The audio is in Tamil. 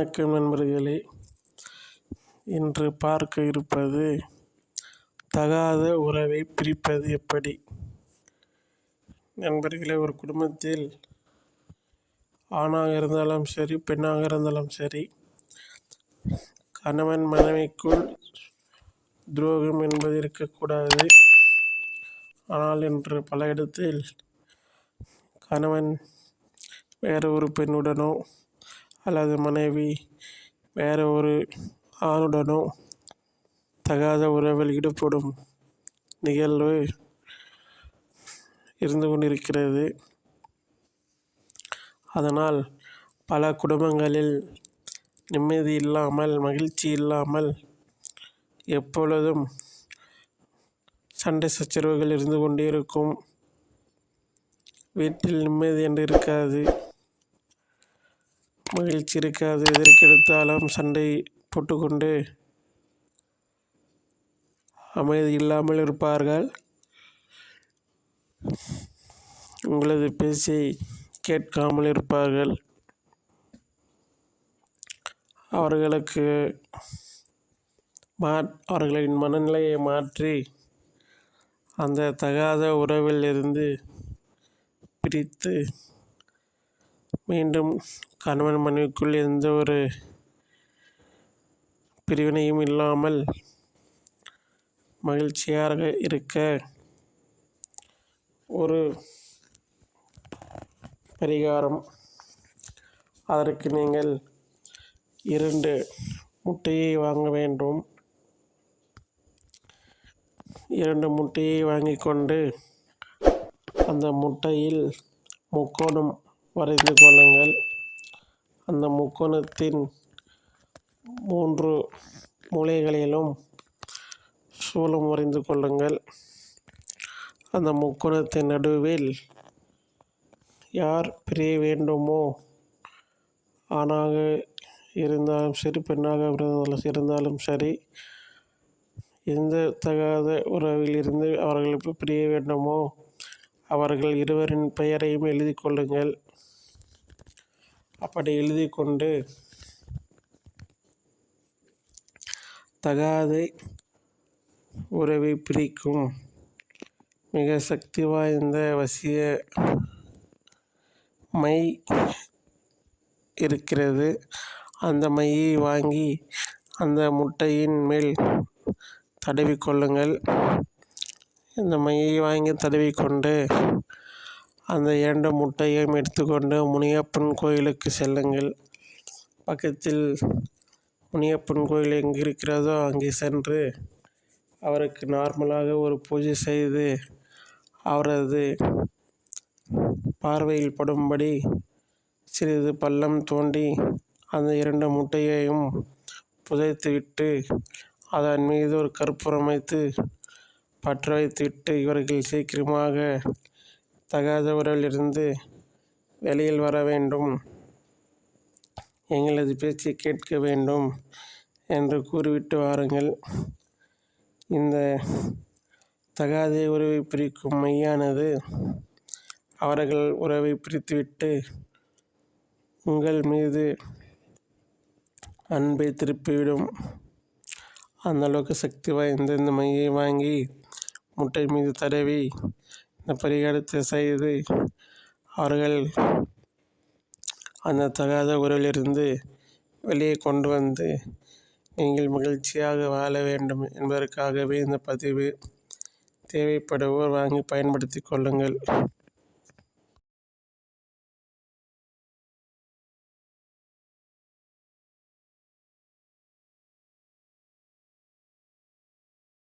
வணக்கம் நண்பர்களே. இன்று பார்க்க இருப்பது தகாத உறவை பிரிப்பது எப்படி? நண்பர்களே ஒரு குடும்பத்தில் ஆணாக இருந்தாலும் சரி பெண்ணாக இருந்தாலும் சரி கணவன் மனைவிக்குள் துரோகம் என்பது இருக்கக்கூடாது. ஆனால் இன்று பல இடத்தில் கணவன் வேறு ஒரு பெண்ணுடனோ அல்லது மனைவி வேறு ஒரு ஆணுடனோ தகாத உறவில் ஈடுபடும் நிகழ்வு இருந்து கொண்டிருக்கிறது. அதனால் பல குடும்பங்களில் நிம்மதி இல்லாமல் மகிழ்ச்சி இல்லாமல் எப்பொழுதும் சண்டை சச்சரவுகள் இருந்து கொண்டே இருக்கும். வீட்டில் நிம்மதி என்று இருக்காது. மகிழ்ச்சி இருக்காது. எதற்கெடுத்தாலும் சண்டை போட்டுக்கொண்டு அமைதி இல்லாமல் இருப்பார்கள். உங்களது பேச்சை கேட்காமல் இருப்பார்கள். அவர்களுக்கு மா அவர்களின் மனநிலையை மாற்றி அந்த தகாத உறவில் இருந்து பிரித்து மீண்டும் கணவன் மனைவிக்குள் எந்த ஒரு பிரிவினையும் இல்லாமல் மகிழ்ச்சியாக இருக்க ஒரு பரிகாரம். அதற்கு நீங்கள் இரண்டு முட்டையை வாங்க வேண்டும். இரண்டு முட்டையை வாங்கி கொண்டு அந்த முட்டையில் முக்கோணம் வரைந்து கொள்ளுங்கள். அந்த முக்கோணத்தின் மூன்று மூலைகளிலும் சூலம் வரைந்து கொள்ளுங்கள். அந்த முக்கோணத்தின் நடுவில் யார் பிரிய வேண்டுமோ ஆணாக இருந்தாலும் சரி பெண்ணாக இருந்தாலும் சரி எந்த தகாத உறவில் இருந்து அவர்களுக்கு பிரிய வேண்டுமோ அவர்கள் இருவரின் பெயரையும் எழுதி கொள்ளுங்கள். அப்படி எழுதி கொண்டு தகாதை உறவை பிரிக்கும். மிக சக்தி வாய்ந்த வசிய மை இருக்கிறது. அந்த மையை வாங்கி அந்த முட்டையின் மேல் தடவிக்கொள்ளுங்கள். இந்த மையை வாங்கி தடவிக்கொண்டு அந்த இரண்டு முட்டையும் எடுத்துக்கொண்டு முனியப்பன் கோயிலுக்கு செல்லுங்கள். பக்கத்தில் முனியப்பன் கோயில் எங்கே இருக்கிறதோ அங்கே சென்று அவருக்கு நார்மலாக ஒரு பூஜை செய்து அவரது பார்வையில் படும்படி சிறிது பள்ளம் தோண்டி அந்த இரண்டு முட்டையையும் புதைத்துவிட்டு அதன் மீது ஒரு கற்பூரம் வைத்து பற்ற வைத்துவிட்டு இவர்கள் சீக்கிரமாக தகாத உறவிலிருந்து வெளியில் வர வேண்டும். எங்களது பேச்சை கேட்க வேண்டும் என்று கூறிவிட்டு வாருங்கள். இந்த தகாத உறவை பிரிக்கும் மையானது அவர்கள் உறவை பிரித்துவிட்டு உங்கள் மீது அன்பை திருப்பிவிடும். அந்த அளவுக்கு சக்தி வாய்ந்த இந்த மையை வாங்கி முட்டை மீது தடவி இந்த பரிகாரத்தை செய்து அவர்கள் அந்த தகாத உறவிலிருந்து வெளியே கொண்டு வந்து நீங்கள் மகிழ்ச்சியாக வாழ வேண்டும் என்பதற்காகவே இந்த பதிவு தேவைப்படுவோர் வாங்கி பயன்படுத்தி கொள்ளுங்கள்.